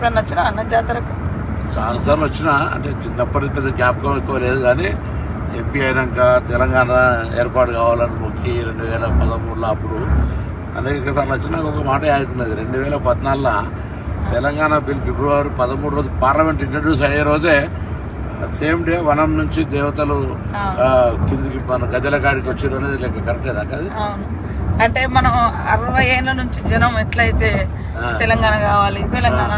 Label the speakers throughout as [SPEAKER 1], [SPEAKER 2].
[SPEAKER 1] ఎప్పుడన్నా వచ్చినా అన్న జాతరకు?
[SPEAKER 2] చాలాసార్లు వచ్చినా అంటే చిన్నప్పటి పెద్ద జ్ఞాపకం ఎక్కువ లేదు కానీ ఎంపీ అయినాక తెలంగాణ ఏర్పాటు కావాలని మొక్కి రెండు వేల పదమూడులో అప్పుడు అనేక సార్లు వచ్చినాక ఒక మాట ఆగుతున్నది రెండు వేల పద్నాలుగులో తెలంగాణ బిల్ ఫిబ్రవరి పదమూడు రోజు పార్లమెంట్ ఇంట్రడ్యూస్ అయ్యే రోజే సేమ్ డే వనం నుంచి దేవతలు కిందికి మన గద్దెల కాడికి వచ్చారు అనేది లెక్క. కరెక్టేనా
[SPEAKER 1] అవును. అంటే మనం అరవై ఏళ్ళ నుంచి జనం ఎట్లయితే. తెలంగాణ కావాలి తెలంగాణ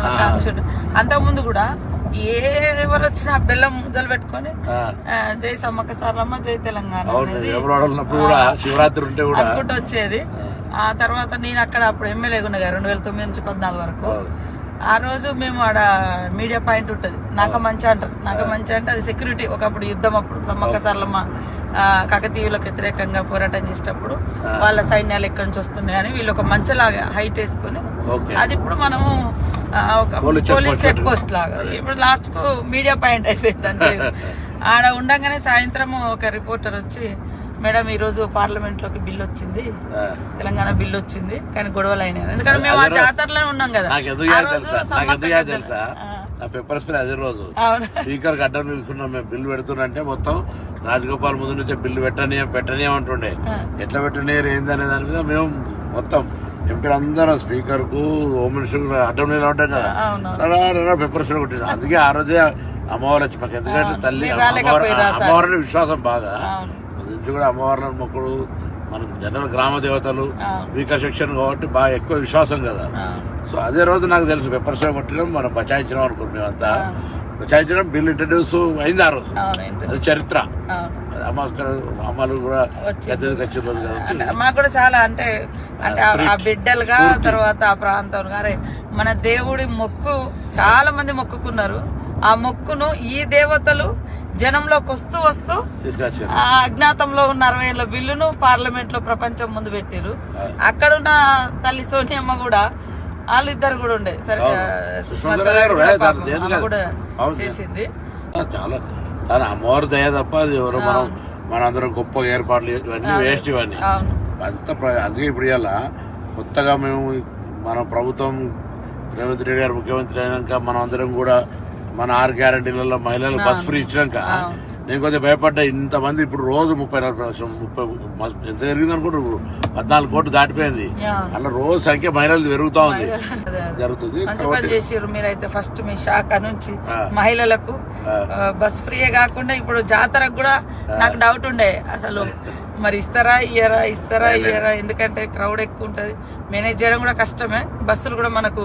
[SPEAKER 1] అంతకుముందు కూడా ఏ ఎవరు వచ్చినా బెల్లం ముద్దలు పెట్టుకొని జై సమ్మక్క సారలమ్మ జై తెలంగాణ
[SPEAKER 2] శివరాత్రి ఉంటే కూడా
[SPEAKER 1] అనుకుంటూ వచ్చేది. ఆ. తర్వాత నేను అక్కడ అప్పుడు ఎమ్మెల్యేగా ఉండగా రెండు వేల తొమ్మిది నుంచి పద్నాలుగు వరకు. ఆ రోజు మేము ఆడ మీడియా పాయింట్ ఉంటుంది. నాక మంచి అంటారు. నాక మంచి అంటే అది సెక్యూరిటీ ఒకప్పుడు యుద్ధం అప్పుడు సమ్మక్క సారలమ్మ కాకతీయులకు వ్యతిరేకంగా పోరాటం చేసేటప్పుడు వాళ్ళ సైన్యాలు ఎక్కడి నుంచి వస్తున్నాయని వీళ్ళు ఒక మంచలాగా హైట్ వేసుకొని అది ఇప్పుడు మనము ఒక
[SPEAKER 2] పోలీస్ చెక్ పోస్ట్
[SPEAKER 1] లాగా. ఇప్పుడు లాస్ట్కు మీడియా పాయింట్ అయిపోయింది అంతే ఆడ ఉండగానే సాయంత్రం ఒక రిపోర్టర్ వచ్చి మేడం ఈ రోజు పార్లమెంట్లోకి బిల్ వచ్చింది. తెలంగాణ బిల్ వచ్చింది. కానీ గొడవలు అయినాయి. ఎందుకంటే మేము ఆ జాతరలో ఉన్నాం కదా. ఆ
[SPEAKER 2] నా పెప్పర్ స్ప్రే అదే రోజు. స్పీకర్ అడ్డం నిలుస్తున్నాం మేము బిల్లు పెడుతున్నంటే మొత్తం రాజగోపాల్ ముందు నుంచే బిల్లు పెట్టనీయం పెట్టనీయం అంటుండే. ఎట్లా పెట్టనీయరు ఏందనే దాని మీద మేము మొత్తం ఎంపీలు అందరం స్పీకర్కు హోమ్ మినిస్టర్ అడ్డం నిలబడ్డాం కదా. పెప్పర్ స్ప్రే కొట్టిన. అందుకే ఆ రోజే అమ్మవారు వచ్చి మాకు. ఎందుకంటే తల్లి? అమ్మవారిని విశ్వాసం బాగా. నుంచి కూడా అమ్మవార్లను మొక్కుడు మన జనరల్ గ్రామ దేవతలు. వీకర్ సెక్షన్ కాబట్టి బాగా ఎక్కువ విశ్వాసం కదా. సో అదే రోజు నాకు తెలుసు పెప్పర్ స్ప్రే కొట్టడం మనం బచాయించడం అనుకున్నాం మేమంతా. బచాయించడం బిల్ ఇంట్రడ్యూస్ అయింది ఆ రోజు? అది చరిత్ర. అమ్మలు కూడా
[SPEAKER 1] మాకు కూడా చాలా అంటే అంటే ఆ- ఆ బిడ్డలుగా తర్వాత ఆ ప్రాంతం. గారే మన దేవుడి మొక్కు చాలా మంది మొక్కుకున్నారు. ఆ మొక్కును ఈ దేవతలు జనంలోకి వస్తూ వస్తూ అజ్ఞాతంలో ఉన్న అరవై ఏళ్ళ బిల్లును పార్లమెంట్లో ప్రపంచం ముందు పెట్టారు. అక్కడున్న తల్లి సోనియమ్మ కూడా వాళ్ళిద్దరు కూడా ఉండే. సరే
[SPEAKER 2] సుష్మా
[SPEAKER 1] కూడా. చేసింది.
[SPEAKER 2] చాలా. తన అమ్మవారి దయ తప్ప అది ఎవరో మనం మనందరం గొప్ప ఏర్పాట్లు ఇవన్నీ వేస్ట్ ఇవన్నీ. అంత అందుకే ఇప్పుడు ఇవాళ కొత్తగా మేము మన ప్రభుత్వం రేవంత్ రెడ్డి గారు ముఖ్యమంత్రి అయినాక మనం అందరం కూడా మన ఆరు గ్యారంటీలలో మహిళలకు బస్ ఫ్రీ ఇచ్చినాక నేను కొద్దిగా భయపడ్డా ఇంతమంది ఇప్పుడు రోజు ముప్పై నలభై లక్షలు ముప్పై ఎంత పెరిగింది అనుకుంటారు ఇప్పుడు? పద్నాలుగు కోట్లు దాటిపోయింది. అలా రోజు సంఖ్య మహిళలు పెరుగుతా ఉంది. జరుగుతుంది.
[SPEAKER 1] చేసారు మీరైతే ఫస్ట్ మీ శాఖ నుంచి. మహిళలకు. బస్ ఫ్రీయే కాకుండా ఇప్పుడు జాతరకు కూడా నాకు డౌట్ ఉండే. అసలు మరి ఇస్తారా ఇయ్యరా ఇస్తారా ఇయ్యరా? ఎందుకంటే క్రౌడ్ ఎక్కువ ఉంటది. మేనేజ్ చేయడం కూడా కష్టమే. బస్సులు కూడా మనకు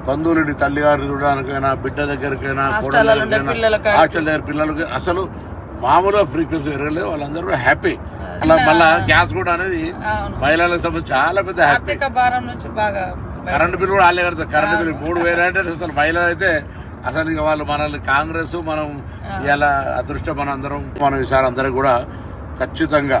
[SPEAKER 1] ఆ.
[SPEAKER 2] బంధువులు తల్లి గారిని చూడడానికైనా బిడ్డ దగ్గరికైనా. హాస్టల్ దగ్గర పిల్లలకి అసలు మామూలుగా ఫ్రీక్వెన్సీ పెరగలేదు వాళ్ళందరూ హ్యాపీ అలా మళ్ళా గ్యాస్ కూడా అనేది మహిళలకు సంబంధించి చాలా పెద్ద హ్యాపీ
[SPEAKER 1] భారం నుంచి బాగా
[SPEAKER 2] కరెంట్ బిల్ కూడా వాళ్ళే కడతారు. కరెంట్ బిల్ మూడు వేలు అంటే అసలు మహిళలు అయితే అసలు ఇక వాళ్ళు మనల్ని కాంగ్రెస్ మనం ఇలా అదృష్టం మన అందరం మన ఈసారి అందరం కూడా ఖచ్చితంగా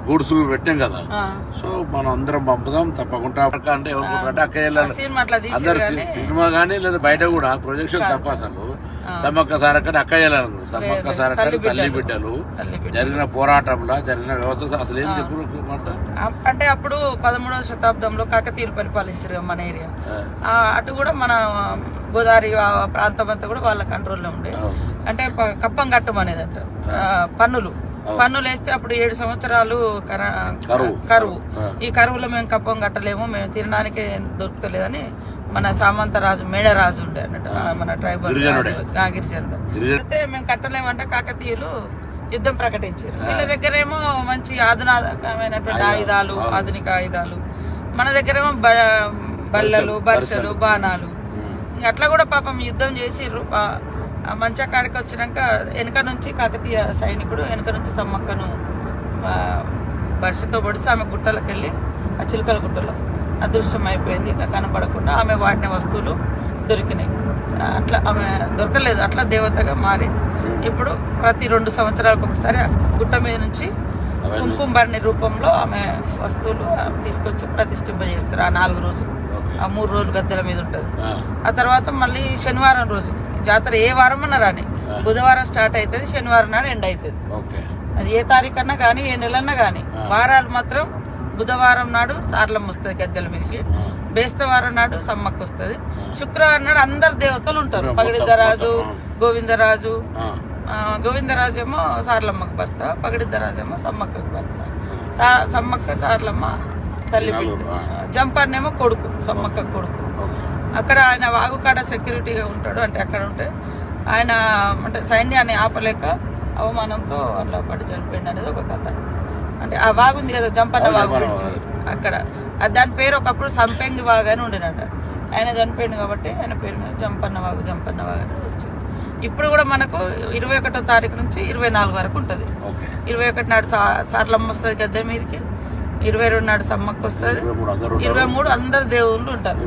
[SPEAKER 2] లో గూడ్స్ పెట్టాం కదా. సో మనం అందరం పంపుదాం తప్పకుండా. అంటే ఎవరుకుంటే అక్క వెళ్ళాలి
[SPEAKER 1] సినిమా అట్లా తీసారు
[SPEAKER 2] అందరు సినిమా కానీ లేదా బయట కూడా ప్రొజెక్షన్ తప్ప అసలు. సమ్మక్క సారక్క అక్క వెళ్ళాలి సమ్మక్క సారక్క తల్లి బిడ్డలు. జరిగిన పోరాటంలో జరిగిన వ్యవస్థ అసలు ఏం చెప్పు
[SPEAKER 1] అంటే అప్పుడు పదమూడవ శతాబ్దంలో కాకతీయులు పరిపాలించారు మన ఏరియా. అటు కూడా మన గోదావరి ప్రాంతం అంతా కూడా వాళ్ళ కంట్రోల్లో ఉండే. అంటే కప్పం కట్టం అనేది అంట పన్నులు. పన్నులు వేస్తే అప్పుడు ఏడు సంవత్సరాలు కర-
[SPEAKER 2] కరువు.
[SPEAKER 1] ఈ కరువులో మేము కప్పం కట్టలేము మేము తినడానికే దొరుకుతలేదని మన సామంత రాజు మేడరాజు ఉండే అన్నట్టు మన ట్రైబల్
[SPEAKER 2] గిరిజనుడే.
[SPEAKER 1] అయితే మేము కట్టలేమంటే కాకతీయులు యుద్ధం ప్రకటించారు. వీళ్ళ దగ్గరేమో మంచి ఆధునికమైనటువంటి ఆయుధాలు. ఆధునిక ఆయుధాలు. మన దగ్గరేమో బల్లలు బర్షలు బాణాలు. అట్లా కూడా పాపం యుద్ధం ఆ మంచా కాడికి వచ్చినాక వెనక నుంచి కాకతీయ సైనికుడు వెనక నుంచి సమ్మక్కను ఆ, బర్షతో పొడిచి ఆమె గుట్టలకు వెళ్ళి ఆ చిలుకల గుట్టలో అదృశ్యం అయిపోయింది ఇక కనపడకుండా ఆమె వాడిన వస్తువులు దొరికినాయి. అట్లా ఆమె దొరకలేదు. అట్లా దేవతగా మారి ఇప్పుడు ప్రతి రెండు సంవత్సరాలకు ఒకసారి ఆ గుట్ట మీద నుంచి కుంకుమబర్ణి రూపంలో ఆమె వస్తువులు తీసుకొచ్చి ప్రతిష్ఠింపజేస్తారు. ఆ నాలుగు రోజులు. ఆ మూడు రోజులు గద్దెల మీద ఉంటుంది. ఆ తర్వాత మళ్ళీ శనివారం రోజు. జాతర ఏ వారం అన్నా రాని. బుధవారం స్టార్ట్ అవుతుంది శనివారం నాడు ఎండ్ అవుతుంది అది ఏ తారీఖు అన్నా కానీ ఏ నెలన్నా కానీ వారాలు మాత్రం బుధవారం నాడు సార్లమ్మ వస్తుంది గద్దెల మీదకి. బేస్తవారం నాడు సమ్మక్క వస్తుంది. శుక్రవారం నాడు అందరు దేవతలు ఉంటారు. పగిడిద్దరాజు గోవిందరాజు. గోవిందరాజు ఏమో సార్లమ్మకు భర్త పగిడిద్దరాజు ఏమో సమ్మక్కకు భర్త. సమ్మక్క సార్లమ్మ తల్లి జంపర్నేమో కొడుకు సమ్మక్క కొడుకు. అక్కడ ఆయన వాగుకాడ సెక్యూరిటీగా ఉంటాడు అంటే అక్కడ ఉంటే ఆయన అంటే సైన్యాన్ని ఆపలేక అవమానంతో అట్లా పడి చనిపోయింది అనేది ఒక కథ. అంటే ఆ వాగు ఉంది కదా జంపన్న వాగు గురించి. అక్కడ. దాని పేరు ఒకప్పుడు సంపెంగి వాగు అని ఉండినట ఆయన చనిపోయింది కాబట్టి ఆయన పేరు మీద జంపన్న వాగు జంపన్న వాగు అని వచ్చింది. ఇప్పుడు కూడా మనకు ఇరవై ఒకటో తారీఖు నుంచి ఇరవై నాలుగు వరకు ఉంటుంది. ఇరవై ఒకటి నాడు సా సార్లమ్మ వస్తుంది గద్దె మీదకి. ఇరవై రెండు నాడు సమ్మక్క వస్తుంది.
[SPEAKER 2] ఇరవై మూడు అందరూ
[SPEAKER 1] దేవుళ్ళు ఉంటారు.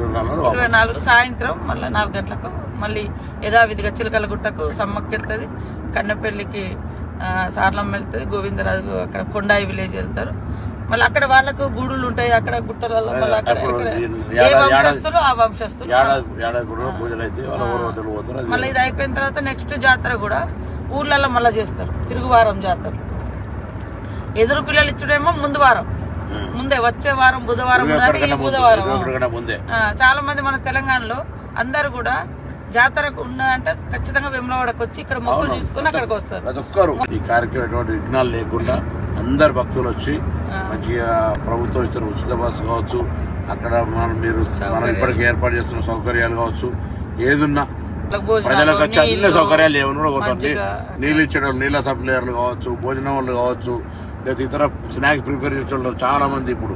[SPEAKER 2] ఇరవై నాలుగు
[SPEAKER 1] సాయంత్రం మళ్ళీ నాలుగు గంటలకు మళ్ళీ యథావిధిగా చిలకల గుట్టకు సమ్మక్క వెళ్తుంది కన్నెపల్లికి ఆ, సార్లమ్మ వెళ్తుంది గోవిందరాజు అక్కడ కొండాయి విలేజ్ వెళ్తారు. మళ్ళీ అక్కడ వాళ్ళకు గూడులు ఉంటాయి అక్కడ గుట్టలలో మళ్ళీ అక్కడ ఏ వంశస్థులు ఆ వంశస్థులు. మళ్ళీ ఇది అయిపోయిన తర్వాత నెక్స్ట్ జాతర కూడా ఊర్లలో మళ్ళీ చేస్తారు తిరుగువారం జాతర. ఎదురు పిల్లలు ఇచ్చుడేమో ముందు వారం. ముందే వచ్చే వారం బుధవారం బుధవారం. చాలా మంది మన తెలంగాణలో అందరు కూడా జాతరకు ఉన్నదంటే ఖచ్చితంగా వెమ్లవాడకు వచ్చి ఇక్కడ మొక్కులు తీసుకుని అక్కడికి వస్తారు.
[SPEAKER 2] ప్రతి ఒక్కరు ఈ కార్యక్రమం ఎటువంటి విఘ్నాలు లేకుండా అందరు భక్తులు వచ్చి మంచిగా ప్రభుత్వం ఇస్తున్న ఉచిత బస్సు కావచ్చు అక్కడ మనం మీరు మనం ఇప్పటికి ఏర్పాటు చేస్తున్న సౌకర్యాలు కావచ్చు ఏదున్నా ప్రజలకు వచ్చే అన్ని సౌకర్యాలు ఏమైనా కూడా. నీళ్ళు ఇచ్చడం నీళ్ళ సప్లైయర్లు కావచ్చు భోజనం వాళ్ళు కావచ్చు లేదా ఇతర స్నాక్స్ ప్రిపేర్ చేసే వాళ్ళు చాలా మంది ఇప్పుడు.